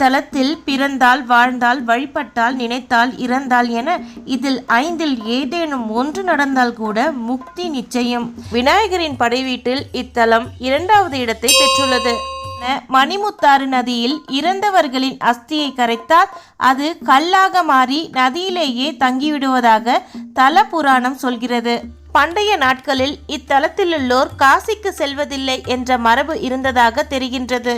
இத்தலத்தில் பிறந்தால் வாழ்ந்தால் வழிபட்டால் நினைத்தால் இறந்தால் என இதில் ஐந்தில் ஏதேனும் ஒன்று நடந்தால் கூட முக்தி நிச்சயம். விநாயகரின் படைவீட்டில் இத்தலம் இரண்டாவது இடத்தை பெற்றுள்ளது. மணிமுத்தாறு நதியில் இறந்தவர்களின் அஸ்தியை கரைத்தால் அது கல்லாக மாறி நதியிலேயே தங்கிவிடுவதாக தல புராணம் சொல்கிறது. பண்டைய நாட்களில் இத்தலத்திலுள்ளோர் காசிக்கு செல்வதில்லை என்ற மரபு இருந்ததாக தெரிகின்றது.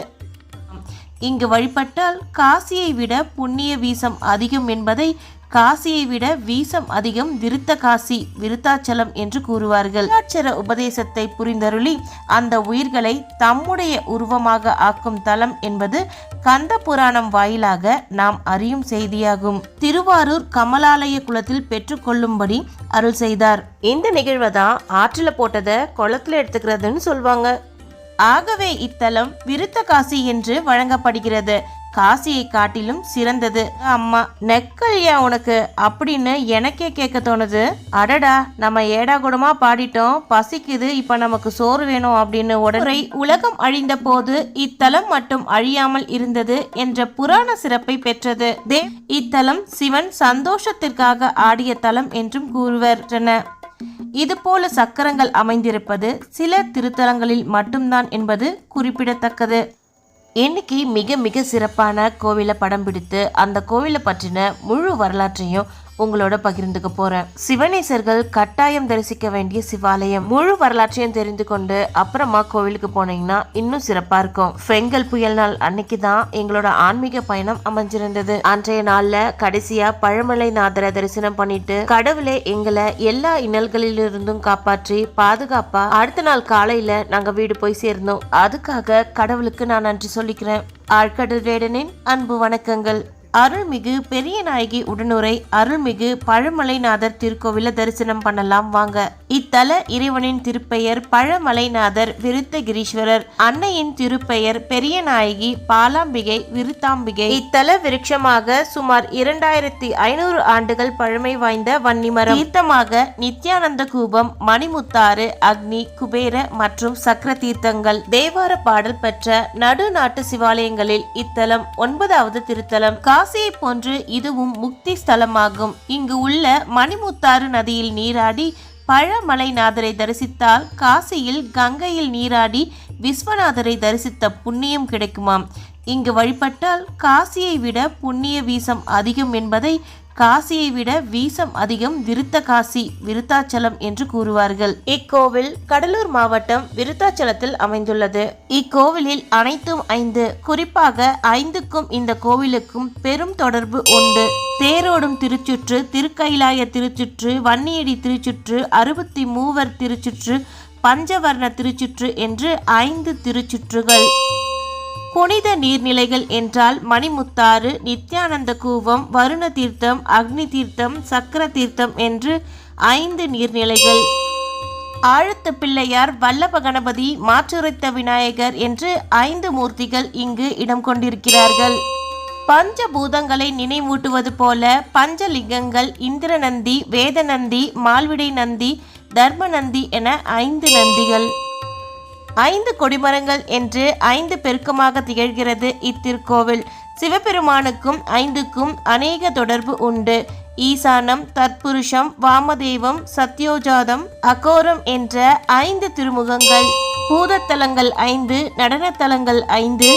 இங்கு வழிபட்டால் காசியை விட புண்ணிய வீசம் அதிகம் என்பதை காசியை விட வீசம் அதிகம் விருத்த காசி விருத்தாச்சலம் என்று கூறுவார்கள். விருத்தாட்சர உபதேசத்தை புரிந்தருளி அந்த உயிர்களை தம்முடைய உருவமாக ஆக்கும் தலம் என்பது கந்த புராணம் வாயிலாக நாம் அறியும் செய்தியாகும். திருவாரூர் கமலாலய குளத்தில் பெற்றுக்கொள்ளும்படி அருள் செய்தார். இந்த நிகழ்வை தான் ஆற்றில் போட்டதை குளத்தில் எடுத்துக்கிறதுன்னு சொல்லுவாங்க ஆகவே இத்தலம் விருத்த காசி என்று வழங்கப்படுகிறது. காசியை காட்டிலும் சிறந்தது. அம்மா நெக்கல்யா உனக்கு அப்படின்னு எனக்கே கேட்க தோணுது. அடடா நம்ம ஏடா கூடமா பாடிட்டோம். பசிக்குது இப்ப நமக்கு சோறு வேணும் அப்படின்னு உடனே உலகம் அழிந்த போது இத்தலம் மட்டும் அழியாமல் இருந்தது என்ற புராண சிறப்பை பெற்றது. தே இத்தலம் சிவன் சந்தோஷத்திற்காக ஆடிய தலம் என்றும் கூறுவர். இதுபோல சக்கரங்கள் அமைந்திருப்பது சில திருத்தலங்களில் மட்டும்தான் என்பது குறிப்பிடத்தக்கது. இன்னைக்கு மிக மிக சிறப்பான கோவிலை படம் பிடித்து அந்த கோவிலை பற்றின முழு வரலாற்றையும் உங்களோட பகிர்ந்துக்க போறேன். சிவனேசர்கள் கட்டாயம் தரிசிக்க வேண்டிய சிவாலயம். முழு வரலாற்றையும் தெரிந்து கொண்டு அப்புறமா கோவிலுக்கு போனீங்கன்னா இன்னும் சிறப்பா இருக்கும். பெங்கல் புயல் நாள் அன்னைக்கு தான் எங்களோட ஆன்மீக பயணம் அமைஞ்சிருந்தது. அன்றைய நாள்ல கடைசியா பழமலை நாதரை தரிசனம் பண்ணிட்டு கடவுளே எங்களை எல்லா இன்னல்களிலிருந்தும் காப்பாற்றி பாதுகாப்பா அடுத்த நாள் காலையில நாங்க வீடு போய் சேர்ந்தோம். அதுக்காக கடவுளுக்கு நான் நன்றி சொல்லிக்கிறேன். ஆழ்கடல் வேடனின் அன்பு வணக்கங்கள். அருள்மிகு பெரிய நாயகி உடனுரை அருள்மிகு பழமலைநாதர் திருக்கோவில தரிசனம் பண்ணலாம் வாங்க. இத்தல இறைவனின் திருப்பெயர் பழமலைநாதர் விருத்தகிரீஸ்வரர். அன்னையின் திருப்பெயர் பெரிய நாயகி பாலாம்பிகை விருத்தாம்பிகை. இத்தல விருட்சமாக சுமார் இரண்டாயிரத்தி ஐநூறு ஆண்டுகள் பழமை வாய்ந்த வன்னிமரம். தீர்த்தமாக நித்யானந்த கூபம் மணிமுத்தாறு அக்னி குபேர மற்றும் சக்கர தீர்த்தங்கள். தேவார பாடல் பெற்ற நடுநாட்டு சிவாலயங்களில் இத்தலம் ஒன்பதாவது திருத்தலம். காசியை போன்று இதுவும் முக்தி ஸ்தலமாகும். இங்கு உள்ள மணிமுத்தாறு நதியில் நீராடி பழமலைநாதரை தரிசித்தால் காசியில் கங்கையில் நீராடி விஸ்வநாதரை தரிசித்த புண்ணியம் கிடைக்குமாம். இங்கு வழிபட்டால் காசியை விட புண்ணிய வீசம் அதிகம் என்பதை காசியை விட வீசம் அதிகம் விருத்த காசி விருத்தாச்சலம் என்று கூறுவார்கள். இக்கோவில் கடலூர் மாவட்டம் விருத்தாச்சலத்தில் அமைந்துள்ளது. இக்கோவிலில் அனைத்தும் ஐந்து குறிப்பாக ஐந்துக்கும் இந்த கோவிலுக்கும் பெரும் தொடர்பு உண்டு. தேரோடும் திருச்சுற்று திருக்கைலாய திருச்சுற்று வன்னியடி திருச்சுற்று அறுபத்தி மூவர் திருச்சுற்று பஞ்சவர்ண திருச்சுற்று என்று ஐந்து திருச்சுற்றுகள். புனித நீர்நிலைகள் என்றால் மணிமுத்தாறு நித்யானந்த கூவம் வருண தீர்த்தம் அக்னி தீர்த்தம் சக்கர தீர்த்தம் என்று ஐந்து நீர்நிலைகள். ஆழத்த பிள்ளையார் வல்லப கணபதி மாற்றுரைத்த விநாயகர் என்று ஐந்து மூர்த்திகள் இங்கு இடம் கொண்டிருக்கிறார்கள். பஞ்சபூதங்களை நினைவூட்டுவது போல பஞ்சலிங்கங்கள் இந்திரநந்தி வேதநந்தி மால்விடை நந்தி தர்மநந்தி என ஐந்து நந்திகள். ஐந்து கொடிமரங்கள் என்று ஐந்து பெருக்கமாக திகழ்கிறது இத்திருக்கோவில். சிவபெருமானுக்கும் ஐந்துக்கும் அநேக தொடர்பு உண்டு. ஈசானம் தற்புருஷம் வாமதேவம் சத்யோஜாதம் அகோரம் என்ற ஐந்து திருமுகங்கள். பூதத்தலங்கள் ஐந்து நடனத்தலங்கள் ஐந்து.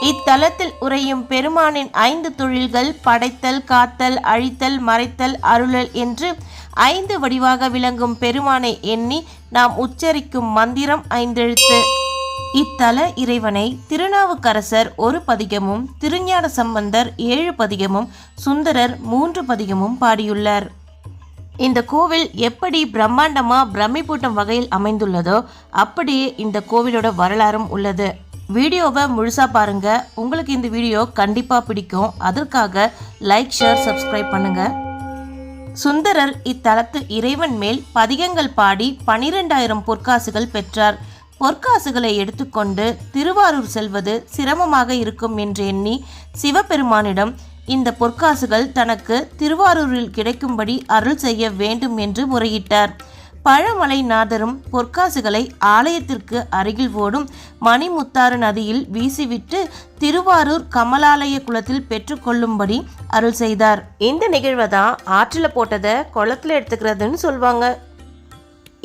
இத்தலத்தில் உறையும் பெருமானின் ஐந்து தொழில்கள் படைத்தல் காத்தல் அழித்தல் மறைத்தல் அருளல் என்று ஐந்து வடிவாக விளங்கும் பெருமானை எண்ணி நாம் உச்சரிக்கும் மந்திரம் ஐந்தெழுத்து. இத்தல இறைவனை திருநாவுக்கரசர் ஒரு பதிகமும் திருஞான சம்பந்தர் ஏழு பதிகமும் சுந்தரர் மூன்று பதிகமும் பாடியுள்ளார். இந்த கோவில் எப்படி பிரம்மாண்டமாக பிரமிப்பூட்டும் வகையில் அமைந்துள்ளதோ அப்படியே இந்த கோவிலோட வரலாறும் உள்ளது. வீடியோவை முழுசாக பாருங்கள் உங்களுக்கு இந்த வீடியோ கண்டிப்பாக பிடிக்கும். அதற்காக லைக் ஷேர் சப்ஸ்கிரைப் பண்ணுங்கள் சுந்தரர் இத்தலத்து இறைவன் மேல் பதிகங்கள் பாடி பனிரெண்டாயிரம் பொற்காசுகள் பெற்றார். பொற்காசுகளை எடுத்துக்கொண்டு திருவாரூர் செல்வது சிரமமாக இருக்கும் என்று எண்ணி சிவபெருமானிடம் இந்த பொற்காசுகள் தனக்கு திருவாரூரில் கிடைக்கும்படி அருள் செய்ய வேண்டும் என்று முறையிட்டார். பழமலைநாதரும் பொற்காசுகளை ஆலயத்திற்கு அருகில் ஓடும் மணிமுத்தாறு நதியில் வீசிவிட்டு திருவாரூர் கமலாலய குளத்தில் பெற்றுக்கொள்ளும்படி அருள் செய்தார். இந்த நிகழ்வை தான் ஆற்றில் போட்டதை குளத்துல எடுத்துக்கிறதுன்னு சொல்லுவாங்க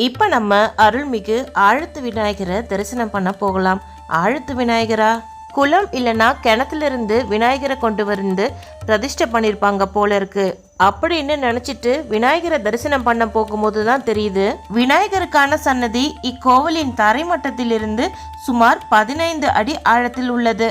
இப்போ நம்ம அருள்மிகு ஆழத்து விநாயகரை தரிசனம் பண்ண போகலாம். ஆழத்து விநாயகரா? குளம் இல்லைன்னா கிணத்துலேருந்து விநாயகரை கொண்டு வந்து பிரதிஷ்டை பண்ணியிருப்பாங்க போல இருக்குது அப்படின்னு நினச்சிட்டு விநாயகரை தரிசனம் பண்ண போகும்போது தான் தெரியுது. விநாயகருக்கான சன்னதி இக்கோவிலின் தரைமட்டத்திலிருந்து சுமார் பதினைந்து அடி ஆழத்தில் உள்ளது.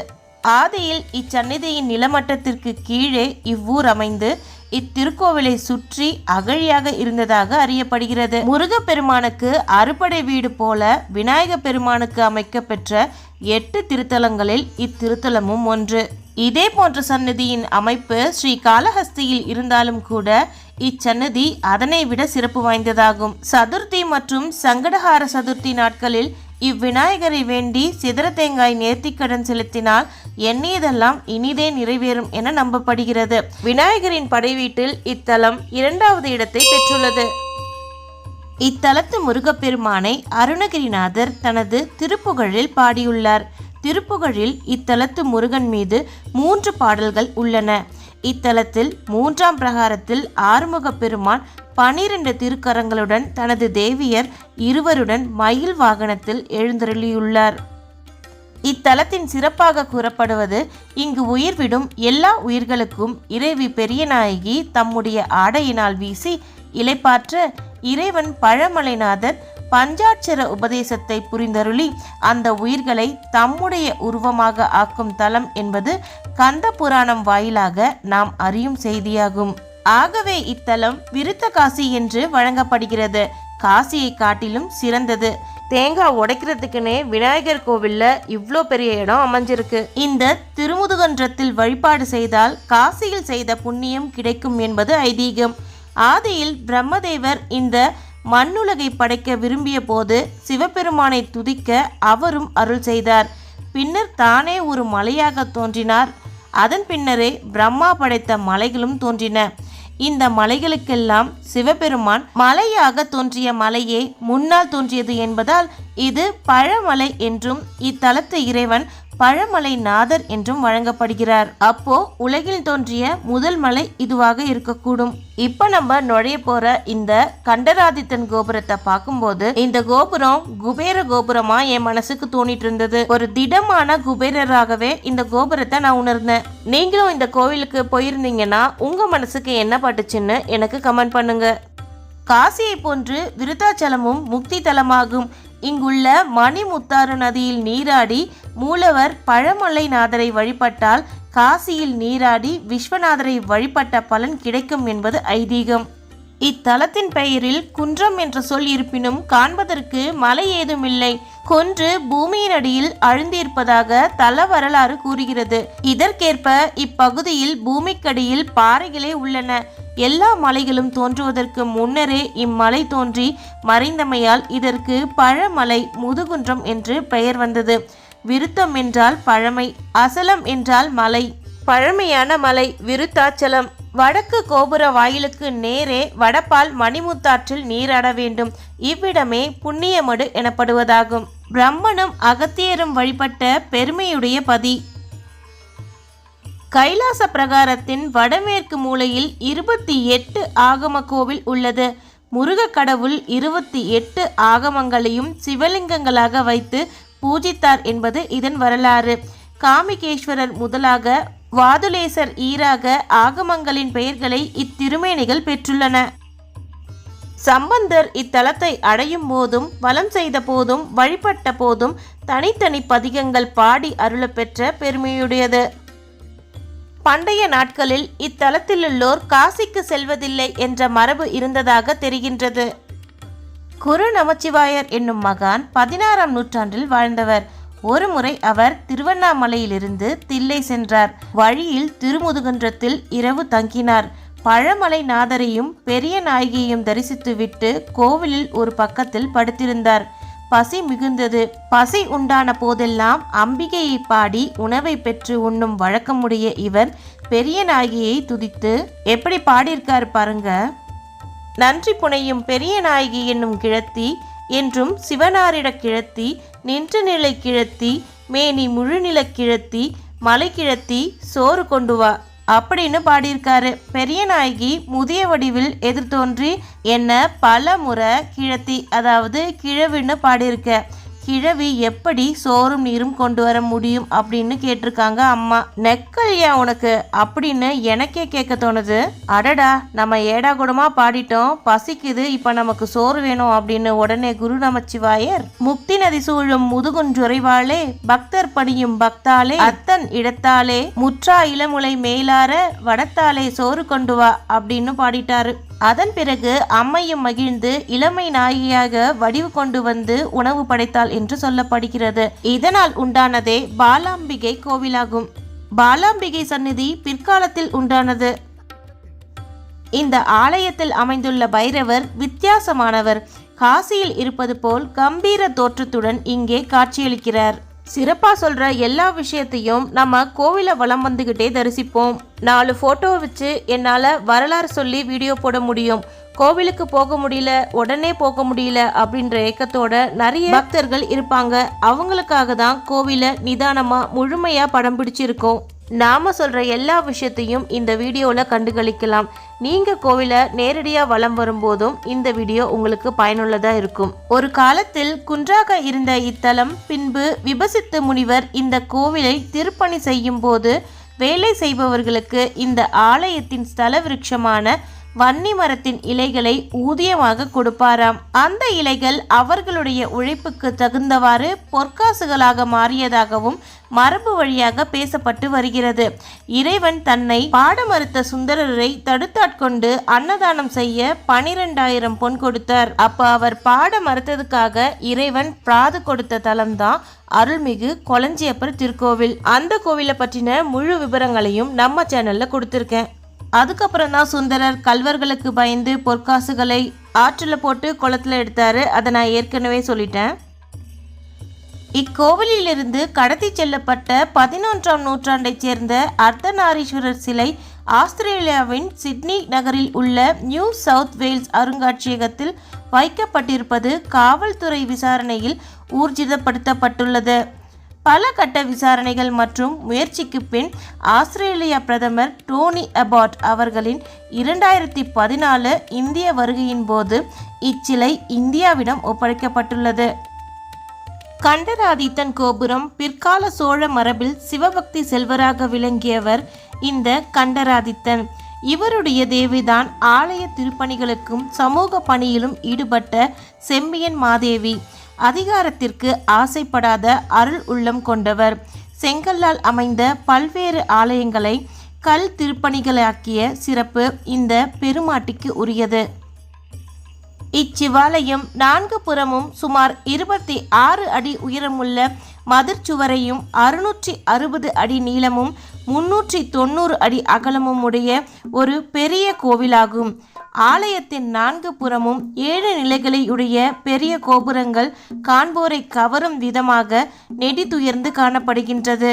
ஆதியில் இச்சன்னதியின் நிலமட்டத்திற்கு கீழே இவ்வூர் அமைந்து இத்திருக்கோவிலை சுற்றி அகழியாக இருந்ததாக அறியப்படுகிறது. முருகப்பெருமானுக்கு அறுபடை வீடு போல விநாயக பெருமானுக்கு அமைக்கப்பெற்ற எட்டு திருத்தலங்களில் இத்திருத்தலமும் ஒன்று. இதே போன்ற சன்னதியின் அமைப்பு ஸ்ரீ காளஹஸ்தியில் இருந்தாலும் கூட இச்சன்னதி அதனை விட சிறப்பு வாய்ந்ததாகும். சதுர்த்தி மற்றும் சங்கடஹார சதுர்த்தி நாட்களில் இவ்விநாயகரை வேண்டி சிதற தேங்காய் நேர்த்திக்கடன் செலுத்தினால் எண்ணியதெல்லாம் இனிதே நிறைவேறும் என நம்பப்படுகிறது. விநாயகரின் படைவீட்டில் இத்தலம் இரண்டாவது இடத்தை பெற்றுள்ளது. இத்தலத்து முருகப்பெருமானை அருணகிரிநாதர் தனது திருப்புகழில் பாடியுள்ளார். திருப்புகழில் இத்தலத்து முருகன் மீது மூன்று பாடல்கள் உள்ளன. இத்தலத்தில் மூன்றாம் பிரகாரத்தில் ஆறுமுக பெருமான் பனிரெண்டு திருக்கரங்களுடன் தனது தேவியர் இருவருடன் மயில் வாகனத்தில் எழுந்தருளியுள்ளார். இத்தலத்தின் சிறப்பாக கூறப்படுவது இங்கு உயிர்விடும் எல்லா உயிர்களுக்கும் இறைவி பெரியநாயகி தம்முடைய ஆடையினால் வீசி இலைப்பாற்ற இறைவன் பழமலைநாதர் பஞ்சாட்சர உபதேசத்தை புரிந்தருளி அந்த உயிர்களை தம்முடைய உருவமாக ஆக்கும் தலம் என்பது கந்த புராணம் வாயிலாக நாம் அறியும் செய்தியாகும். ஆகவே இத்தலம் விருத்த காசி என்று வழங்கப்படுகிறது. காசியை காட்டிலும் சிறந்தது. தேங்காய் உடைக்கிறதுக்குன்னே விநாயகர் கோவில்ல இவ்வளோ பெரிய இடம் அமைஞ்சிருக்கு. இந்த திருமுதுகன்றத்தில் வழிபாடு செய்தால் காசியில் செய்த புண்ணியம் கிடைக்கும் என்பது ஐதீகம். ஆதியில் பிரம்மதேவர் இந்த மண்ணுலகை படைக்க விரும்பிய போது சிவபெருமானை துதிக்க அவரும் அருள் செய்தார். பின்னர் தானே ஒரு மலையாக தோன்றினார். அதன் பின்னரே பிரம்மா படைத்த மலைகளும் தோன்றின. இந்த மலைகளுக்கெல்லாம் சிவபெருமான் மலையாக தோன்றிய மலையே முன்னால் தோன்றியது என்பதால் இது பழமலை என்றும் இத்தலத்து இறைவன் பழமலை நாதர் என்றும் வழங்கப்படுகிறார். அப்போ உலகில் தோன்றிய முதல் மலை இதுவாக இருக்கக்கூடும். இப்ப நம்ம நுழைய போற இந்த கண்டராதித்தன் கோபுரத்தை பார்க்கும்போது இந்த கோபுரம் குபேர கோபுரமா என் மனசுக்கு தோணிட்டு இருந்தது ஒரு திடமான குபேரராகவே இந்த கோபுரத்தை நான் உணர்ந்தேன். நீங்களும் இந்த கோவிலுக்கு போயிருந்தீங்கன்னா உங்க மனசுக்கு என்ன பட்டுச்சுன்னு எனக்கு கமெண்ட் பண்ணுங்க. காசியை போன்று விருத்தாச்சலமும் முக்தி தலமாகும் இங்குள்ள மணிமுத்தாறு நதியில் நீராடி மூலவர் பழமலைநாதரை வழிபட்டால் காசியில் நீராடி விஸ்வநாதரை வழிபட்ட பலன் கிடைக்கும் என்பது ஐதீகம். இத்தலத்தின் பெயரில் குன்றம் என்ற சொல் இருப்பினும் காண்பதற்கு மலை ஏதுமில்லை. கொன்று பூமியின் அடியில் அழுந்திருப்பதாக தல வரலாறு கூறுகிறது. இதற்கேற்ப இப்பகுதியில் பூமிக்கடியில் பாறைகளே உள்ளன. எல்லா மலைகளும் தோன்றுவதற்கு முன்னரே இம்மலை தோன்றி மறைந்தமையால் இதற்கு பழமலை முதுகுன்றம் என்று பெயர் வந்தது. விருத்தம் என்றால் பழமை அசலம் என்றால் மலை. பழமையான மலை விருத்தாச்சலம். வடக்கு கோபுர வாயிலுக்கு நேரே வடப்பால் மணிமுத்தாற்றில் நீராட வேண்டும். இவ்விடமே புண்ணியமடு எனப்படுவதாகும். பிரம்மனும் அகத்தியரும் வழிபட்ட பெருமையுடைய பதி. கைலாச பிரகாரத்தின் வடமேற்கு மூலையில் இருபத்தி எட்டு ஆகம கோவில் உள்ளது. முருக கடவுள் இருபத்தி எட்டு ஆகமங்களையும் சிவலிங்கங்களாக வைத்து பூஜித்தார் என்பது இதன் வரலாறு. காமிகேஸ்வரர் முதலாக வாதுலேசர் ஈராக ஆகமங்களின் பெயர்களை இத்திருமேனிகள் பெற்றுள்ளன. சம்பந்தர் இத்தலத்தை அடையும் போதும் வலம் செய்த போதும் வழிபட்ட போதும் தனித்தனி பதிகங்கள் பாடி அருளப்பெற்ற பெருமையுடையது. பண்டைய நாட்களில் இத்தலத்திலுள்ளோர் காசிக்கு செல்வதில்லை என்ற மரபு இருந்ததாக தெரிகின்றது. குரு நமச்சிவாயர் என்னும் மகான் பதினாறாம் நூற்றாண்டில் வாழ்ந்தவர். ஒருமுறை அவர் திருவண்ணாமலையிலிருந்து தில்லை சென்றார். வழியில் திருமுதுகுன்றத்தில் இரவு தங்கினார். பழமலை நாதரையும் பெரிய நாயகியையும் தரிசித்துவிட்டு கோவிலில் ஒரு பக்கத்தில் படுத்திருந்தார். பசி மிகுந்தது. பசி உண்டான போதெல்லாம் அம்பிகையை பாடி உணவை பெற்று உண்ணும் வழக்கமுடைய இவர் பெரிய நாயகியை துதித்து எப்படி பாடியிருக்கார் பாருங்க. நன்றி புனையும் பெரிய நாயகி என்னும் கிழத்தி என்றும் சிவனாரிட கிழத்தி நின்ற நிலை கிழத்தி மேனி முழுநில கிழத்தி மலை கிழத்தி சோறு கொண்டு வா. அப்படின்னு பாடியிருக்காரு. பெரிய நாயகி முதிய வடிவில் எதிர்த்தோன்றி என்ன பல முறை கிழத்தி அதாவது கிழவின்னு பாடியிருக்க. கிழவி எப்படி சோறும் நீரும் கொண்டு வர முடியும் அப்படின்னு கேட்டிருக்காங்க அம்மா. நெக்கல்யா உனக்கு அப்படின்னு எனக்கே கேட்க தோணுது. அடடா நம்ம ஏடா கூடமா பாடிட்டோம். பசிக்குது இப்ப நமக்கு சோறு வேணும் அப்படின்னு உடனே குரு நமச்சிவாயர் முக்தி நதி சூழும் முதுகுன்றுறைவாளே பக்தர் பணியும் பக்தாலே அத்தன் இடத்தாலே முற்றா இளமுலை மேலார வடத்தாலே சோறு கொண்டு வா அப்படின்னு பாடிட்டாரு. அதன் பிறகு அம்மையும் மகிழ்ந்து இளமை நாயகியாக வடிவு கொண்டு வந்து உணவு படைத்தாள் என்று சொல்லப்படுகிறது. இதனால் உண்டானதே பாலாம்பிகை கோவிலாகும். பாலாம்பிகை சந்நிதி பிற்காலத்தில் உண்டானது. இந்த ஆலயத்தில் அமைந்துள்ள பைரவர் வித்தியாசமானவர். காசியில் இருப்பது போல் கம்பீர தோற்றத்துடன் இங்கே காட்சியளிக்கிறார். சிறப்பாக சொல்கிற எல்லா விஷயத்தையும் நம்ம கோவிலை வளம் வந்துக்கிட்டே தரிசிப்போம். நாலு ஃபோட்டோ வச்சு என்னால் வரலாறு சொல்லி வீடியோ போட முடியும். கோவிலுக்கு போக முடியல உடனே போக முடியல அப்படின்ற ஏக்கத்தோட நிறைய பக்தர்கள் இருப்பாங்க. அவங்களுக்காக தான் கோவிலை நிதானமாக முழுமையாக படம் பிடிச்சிருக்கோம். நாம சொல்ற எல்லா விஷயத்தையும் இந்த வீடியோவில் கண்டுகளிக்கலாம். நீங்க கோவிலை நேரடியாக வலம் வரும்போதும் இந்த வீடியோ உங்களுக்கு பயனுள்ளதா இருக்கும். ஒரு காலத்தில் குன்றாக இருந்த இத்தலம் பின்பு விபசித்து முனிவர் இந்த கோவிலை திருப்பணி செய்யும் போது வேலை செய்பவர்களுக்கு இந்த ஆலயத்தின் ஸ்தல விருட்சமான வன்னி மரத்தின் இலைகளை ஊதியமாக கொடுப்பாராம். அந்த இலைகள் அவர்களுடைய உழைப்புக்கு தகுந்தவாறு பொற்காசுகளாக மாறியதாகவும் மரபு வழியாக பேசப்பட்டு வருகிறது. இறைவன் தன்னை பாட மறுத்த சுந்தரரை தடுத்தாட்கொண்டு அன்னதானம் செய்ய பனிரெண்டாயிரம் பொன் கொடுத்தார். அப்ப அவர் பாட மறுத்ததுக்காக இறைவன் பிராது கொடுத்த தலம்தான் அருள்மிகு கொளஞ்சியப்பர் திருக்கோவில். அந்த கோவிலை பற்றின முழு விவரங்களையும் நம்ம சேனல்ல கொடுத்துருக்கேன். அதுக்கப்புறம் தான் சுந்தரர் கல்வர்களுக்கு பயந்து பொற்காசுகளை ஆற்றில் போட்டு குளத்தில் எடுத்தாரு. அதை நான் ஏற்கனவே சொல்லிட்டேன். இக்கோவிலிலிருந்து கடத்தி செல்லப்பட்ட பதினொன்றாம் நூற்றாண்டைச் சேர்ந்த அர்த்தநாரீஸ்வரர் சிலை ஆஸ்திரேலியாவின் சிட்னி நகரில் உள்ள நியூ சவுத் வேல்ஸ் அருங்காட்சியகத்தில் வைக்கப்பட்டிருப்பது காவல்துறை விசாரணையில் ஊர்ஜிதப்படுத்தப்பட்டுள்ளது. பல கட்ட விசாரணைகள் மற்றும் முயற்சிக்கு பின் ஆஸ்திரேலிய பிரதமர் டோனி அபாட் அவர்களின் இரண்டாயிரத்தி பதினாலு இந்திய வருகையின் போது இச்சிலை இந்தியாவிடம் ஒப்படைக்கப்பட்டுள்ளது. கண்டராதித்தன் கோபுரம் பிற்கால சோழ மரபில் சிவபக்தி செல்வராக விளங்கியவர் இந்த கண்டராதித்தன். இவருடைய தேவிதான் ஆலய திருப்பணிகளுக்கும் சமூக பணியிலும் ஈடுபட்ட செம்பியன் மாதேவி. அதிகாரத்திற்கு ஆசைப்படாத அருள் உள்ளம் கொண்டவர். செங்கல்லால் அமைந்த பல்வேறு ஆலயங்களை கல் திருப்பணிகளாக்கிய சிறப்பு இந்த பெருமாட்டிக்கு உரியது. இச்சிவாலயம் நான்கு புறமும் சுமார் இருபத்தி ஆறு அடி உயரமுள்ள மதிர்ச்சுவரையும் அறுநூற்றி அறுபது அடி நீளமும் முன்னூற்றி தொண்ணூறு அடி அகலமும் உடைய ஒரு பெரிய கோவிலாகும். ஆலயத்தின் நான்கு புறமும் ஏழு நிலைகளையுடைய பெரிய கோபுரங்கள் காண்போரை கவரும் விதமாக நெடிதுயர்ந்து காணப்படுகின்றது.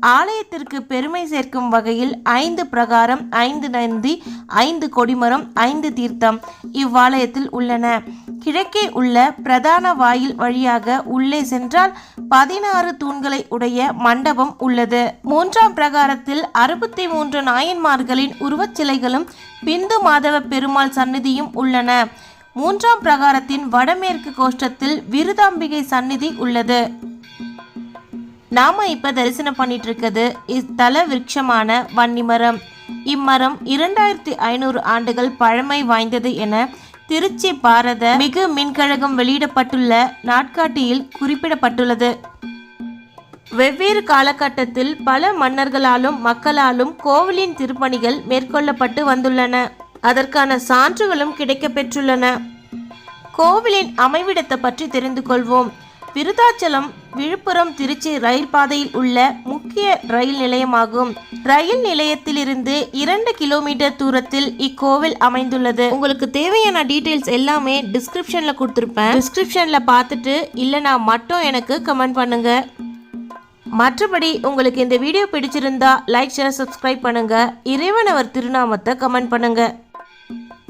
ஆலயத்திற்கு பெருமை சேர்க்கும் வகையில் ஐந்து பிரகாரம் ஐந்து நந்தி ஐந்து கொடிமரம் ஐந்து தீர்த்தம் இவ்வாலயத்தில் உள்ளன. கிழக்கே உள்ள பிரதான வாயில் வழியாக உள்ளே சென்றால் பதினாறு தூண்களை உடைய மண்டபம் உள்ளது. மூன்றாம் பிரகாரத்தில் அறுபத்தி மூன்று நாயன்மார்களின் உருவச் சிலைகளும் பிந்து மாதவ பெருமாள் சந்நிதியும் உள்ளன. மூன்றாம் பிரகாரத்தின் வடமேற்கு கோஷ்டத்தில் விருதாம்பிகை சந்நிதி உள்ளது. நாம இப்ப தரிசனம் பண்ணிட்டு இருக்கிறது இத்தல விருட்சமான வன்னிமரம். இம்மரம் இரண்டாயிரத்தி ஐநூறு ஆண்டுகள் பழமை வாய்ந்தது என திருச்சி பாரத மிகு மின்கழகம் வெளியிடப்பட்டுள்ள நாட்காட்டியில் குறிப்பிடப்பட்டுள்ளது. வெவ்வேறு காலகட்டத்தில் பல மன்னர்களாலும் மக்களாலும் கோவிலின் திருப்பணிகள் மேற்கொள்ளப்பட்டு வந்துள்ளன. அதற்கான சான்றுகளும் கிடைக்கப்பெற்றுள்ளன. கோவிலின் அமைவிடத்தை பற்றி தெரிந்து கொள்வோம். விருதாச்சலம் விழுப்புரம் திருச்சி ரயில் பாதையில் உள்ள முக்கிய ரயில் நிலையமாகும். ரயில் நிலையத்திலிருந்து இரண்டு கிலோமீட்டர் தூரத்தில் இக்கோவில் அமைந்துள்ளது. உங்களுக்கு தேவையான டீடைல்ஸ் எல்லாமே டிஸ்கிரிப்ஷன்ல கொடுத்துருப்பேன். டிஸ்கிரிப்ஷன்ல பார்த்துட்டு இல்லைனா மட்டும் எனக்கு கமெண்ட் பண்ணுங்க. மற்றபடி உங்களுக்கு இந்த வீடியோ பிடிச்சிருந்தா லைக் ஷேர் சப்ஸ்கிரைப் பண்ணுங்க. இறைவன் அவர் திருநாமத்தை கமெண்ட் பண்ணுங்க.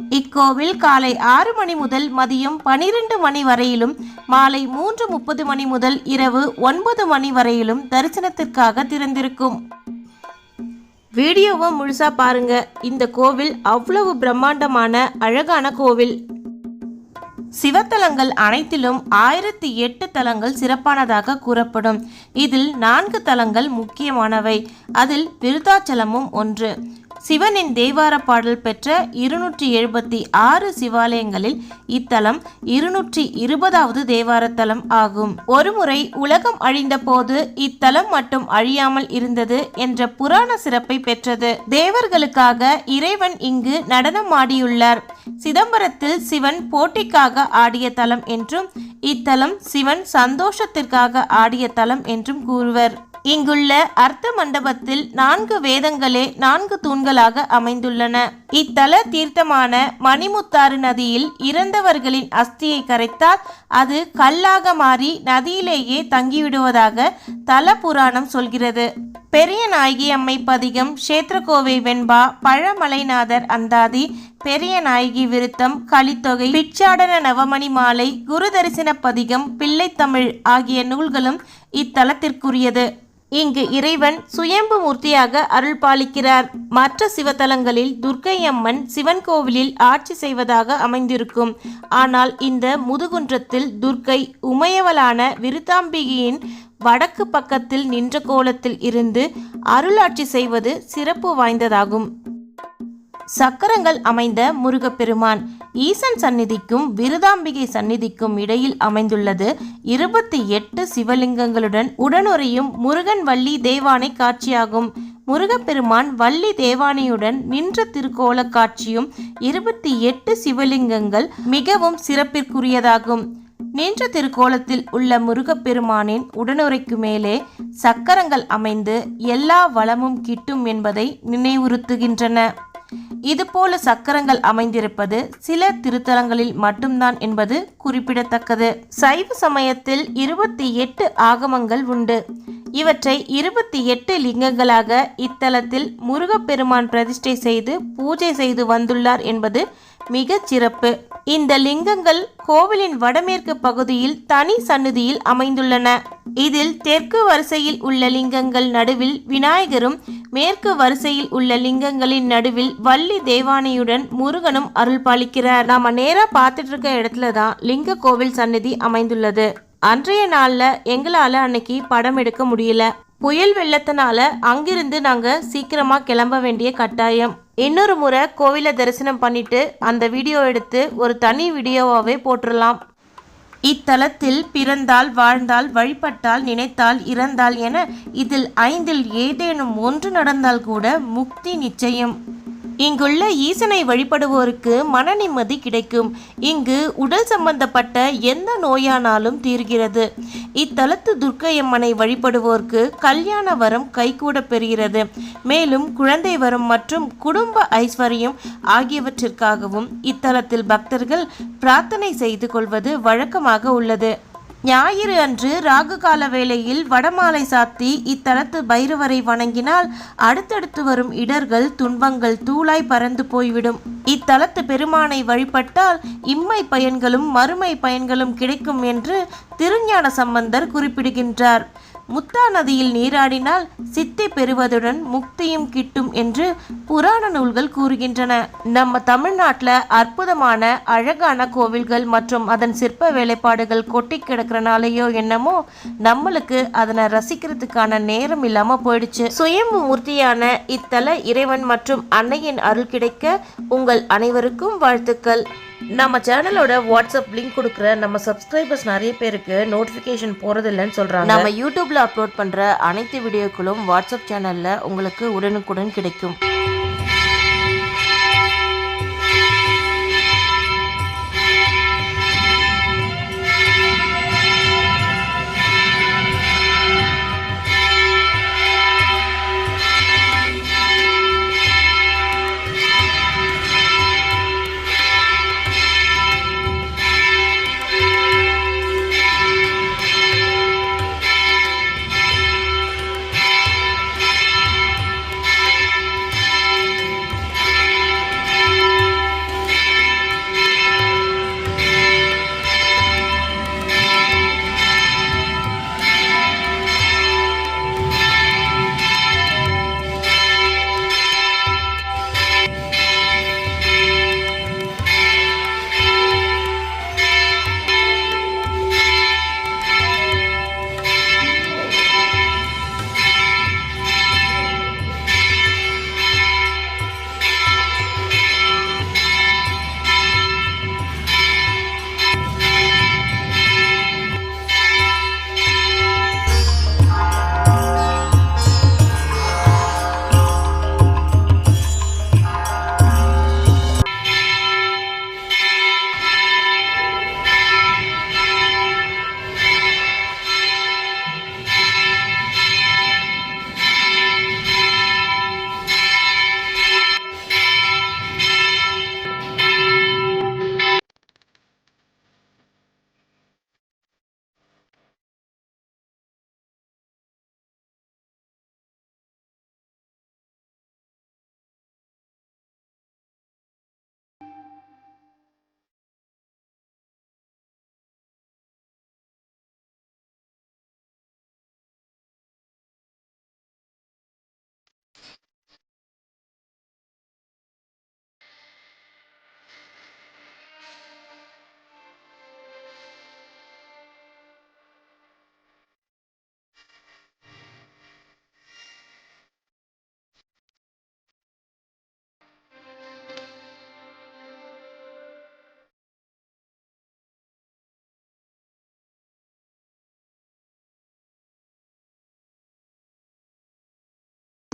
இக்கோவில் காலை ஆறு மணி முதல் மதியம் பனிரெண்டு மணி வரையிலும் மாலை மூன்று முப்பது மணி முதல் இரவு ஒன்பது மணி வரையிலும் தரிசனத்திற்காக திறந்திருக்கும். வீடியோவை முழுசா பாருங்க. இந்த கோவில் அவ்வளவு பிரம்மாண்டமான அழகான கோவில். சிவத்தலங்கள் அனைத்திலும் ஆயிரத்தி எட்டு தலங்கள் சிறப்பானதாக கூறப்படும். இதில் நான்கு தலங்கள் முக்கியமானவை. அதில் விருதாச்சலமும் ஒன்று. சிவனின் தேவார பாடல் பெற்ற இருநூற்றி எழுபத்தி ஆறு சிவாலயங்களில் இத்தலம் இருநூற்றி இருபதாவது தேவாரத்தலம் ஆகும். ஒருமுறை உலகம் அழிந்த போது இத்தலம் மட்டும் அழியாமல் இருந்தது என்ற புராண சிறப்பை பெற்றது. தேவர்களுக்காக இறைவன் இங்கு நடனம் ஆடியுள்ளார். சிதம்பரத்தில் சிவன் போட்டிக்காக ஆடிய தலம் என்றும் இத்தலம் சிவன் சந்தோஷத்திற்காக ஆடிய தலம் என்றும் கூறுவர். இங்குள்ள அர்த்த மண்டபத்தில் நான்கு வேதங்களே நான்கு தூண்களாக அமைந்துள்ளன. இத்தல தீர்த்தமான மணிமுத்தாறு நதியில் இறந்தவர்களின் அஸ்தியை கரைத்தால் அது கல்லாக மாறி நதியிலேயே தங்கிவிடுவதாக தல புராணம் சொல்கிறது. பெரிய நாயகி அம்மை பதிகம் கஷேத்திரகோவை வெண்பா பழமலைநாதர் அந்தாதி பெரிய நாயகி விருத்தம் கலித்தொகை பிச்சாடன நவமணி மாலை குரு தரிசன பதிகம் பிள்ளைத்தமிழ் ஆகிய நூல்களும் இத்தலத்திற்குரியது. இங்கு இறைவன் சுயம்பு மூர்த்தியாக அருள் பாலிக்கிறார் மற்ற சிவத்தலங்களில் துர்க்கை அம்மன் சிவன் கோவிலில் ஆட்சி செய்வதாக அமைந்திருக்கும். ஆனால் இந்த முதுகுன்றத்தில் துர்க்கை உமையவளான விருத்தாம்பிகையின் வடக்கு பக்கத்தில் நின்ற கோலத்தில் இருந்து அருளாட்சி செய்வது சிறப்பு வாய்ந்ததாகும். சக்கரங்கள் அமைந்த முருகப்பெருமான் ஈசன் சந்நிதிக்கும் விருதாம்பிகை சந்நிதிக்கும் இடையில் அமைந்துள்ளது. இருபத்தி எட்டு சிவலிங்கங்களுடன் உடனுறையும் முருகன் வள்ளி தேவானை காட்சியாகும். முருகப்பெருமான் வள்ளி தேவானையுடன் நின்ற திருக்கோல காட்சியும் இருபத்தி எட்டு சிவலிங்கங்கள் மிகவும் சிறப்பிற்குரியதாகும். நின்ற திருக்கோலத்தில் உள்ள முருகப்பெருமானின் உடனுரைக்கு மேலே சக்கரங்கள் அமைந்து எல்லா வளமும் கிட்டும் என்பதை நினைவுறுத்துகின்றன. இதுபோல சக்கரங்கள் அமைந்திருப்பது சில திருத்தலங்களில் மட்டும்தான் என்பது குறிப்பிடத்தக்கது. சைவ சமயத்தில் இருபத்தி எட்டு ஆகமங்கள் உண்டு. இவற்றை இருபத்தி எட்டு லிங்கங்களாக இத்தலத்தில் முருகப்பெருமான் பிரதிஷ்டை செய்து பூஜை செய்து வந்துள்ளார் என்பது மிகச் சிறப்பு. இந்த லிங்கங்கள் கோவிலின் வடமேற்கு பகுதியில் தனி சன்னதியில் அமைந்துள்ளன. இதில் தெற்கு வரிசையில் உள்ள லிங்கங்கள் நடுவில் விநாயகரும் மேற்கு வரிசையில் உள்ள லிங்கங்களின் நடுவில் வள்ளி தேவானையுடன் முருகனும் அருள் பாலிக்கிறார் நாம நேரா பார்த்துட்டு இருக்க இடத்துல தான் லிங்க கோவில் சன்னதி அமைந்துள்ளது. அன்றைய நாள்ல எங்களால அன்னைக்கு படம் எடுக்க முடியல. புயல் வெள்ளத்தினால அங்கிருந்து நாங்க சீக்கிரமா கிளம்ப வேண்டிய கட்டாயம். இன்னொரு முறை கோவிலை தரிசனம் பண்ணிட்டு அந்த வீடியோ எடுத்து ஒரு தனி வீடியோவாகவே போட்டுடலாம் இத்தலத்தில் பிறந்தால் வாழ்ந்தால் வழிபட்டால் நினைத்தால் இறந்தால் என இதில் ஐந்தில் ஏதேனும் ஒன்று நடந்தால் கூட முக்தி நிச்சயம். இங்குள்ள ஈசனை வழிபடுவோருக்கு மன நிம்மதி கிடைக்கும். இங்கு உடல் சம்பந்தப்பட்ட எந்த நோயானாலும் தீர்கிறது. இத்தலத்து துர்க்கையம்மனை வழிபடுவோருக்கு கல்யாண வரம் கைகூட பெறுகிறது. மேலும் குழந்தை வரம் மற்றும் குடும்ப ஐஸ்வர்யம் ஆகியவற்றிற்காகவும் இத்தலத்தில் பக்தர்கள் பிரார்த்தனை செய்து கொள்வது வழக்கமாக உள்ளது. ஞாயிறு அன்று ராகு கால வேளையில் வடமாலை சாத்தி இத்தலத்து பைரவரை வணங்கினால் அடுத்தடுத்து வரும் இடர்கள் துன்பங்கள் தூளாய் பறந்து போய்விடும். இத்தலத்து பெருமானை வழிபட்டால் இம்மை பயன்களும் மறுமை பயன்களும் கிடைக்கும் என்று திருஞான சம்பந்தர் குறிப்பிடுகின்றார். முத்தா நதியில் நீராடினால் சித்தி பெறுவதுடன் முக்தியும் கிட்டும் என்று புராண நூல்கள் கூறுகின்றன. நம்ம தமிழ்நாட்டில் அற்புதமான அழகான கோவில்கள் மற்றும் அதன் சிற்ப வேலைப்பாடுகள் கொட்டி கிடக்கிறனாலேயோ என்னமோ நம்மளுக்கு அதனை ரசிக்கிறதுக்கான நேரம் இல்லாம போயிடுச்சு. சுயம்பு மூர்த்தியான இத்தல இறைவன் மற்றும் அன்னையின் அருள் கிடைக்க உங்கள் அனைவருக்கும் வாழ்த்துக்கள். நம்ம சேனலோட வாட்ஸ்அப் லிங்க் கொடுக்குற நம்ம சப்ஸ்கிரைபர்ஸ் நிறைய பேருக்கு நோட்டிஃபிகேஷன் போகிறதில்லன்னு சொல்கிறாங்க நம்ம யூடியூப்பில் அப்லோட் பண்ணுற அனைத்து வீடியோக்களும் வாட்ஸ்அப் சேனலில் உங்களுக்கு உடனுக்குடன் கிடைக்கும்.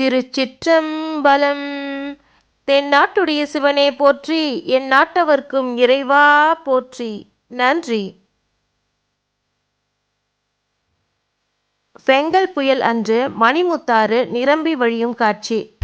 திருச்சிற்றம்பலம். தென்னாட்டுடைய சிவனே போற்றி என் நாட்டவர்க்கும் இறைவா போற்றி. நன்றி. பெங்கல் புயல் அன்று மணிமுத்தாறு நிரம்பி வழியும் காட்சி.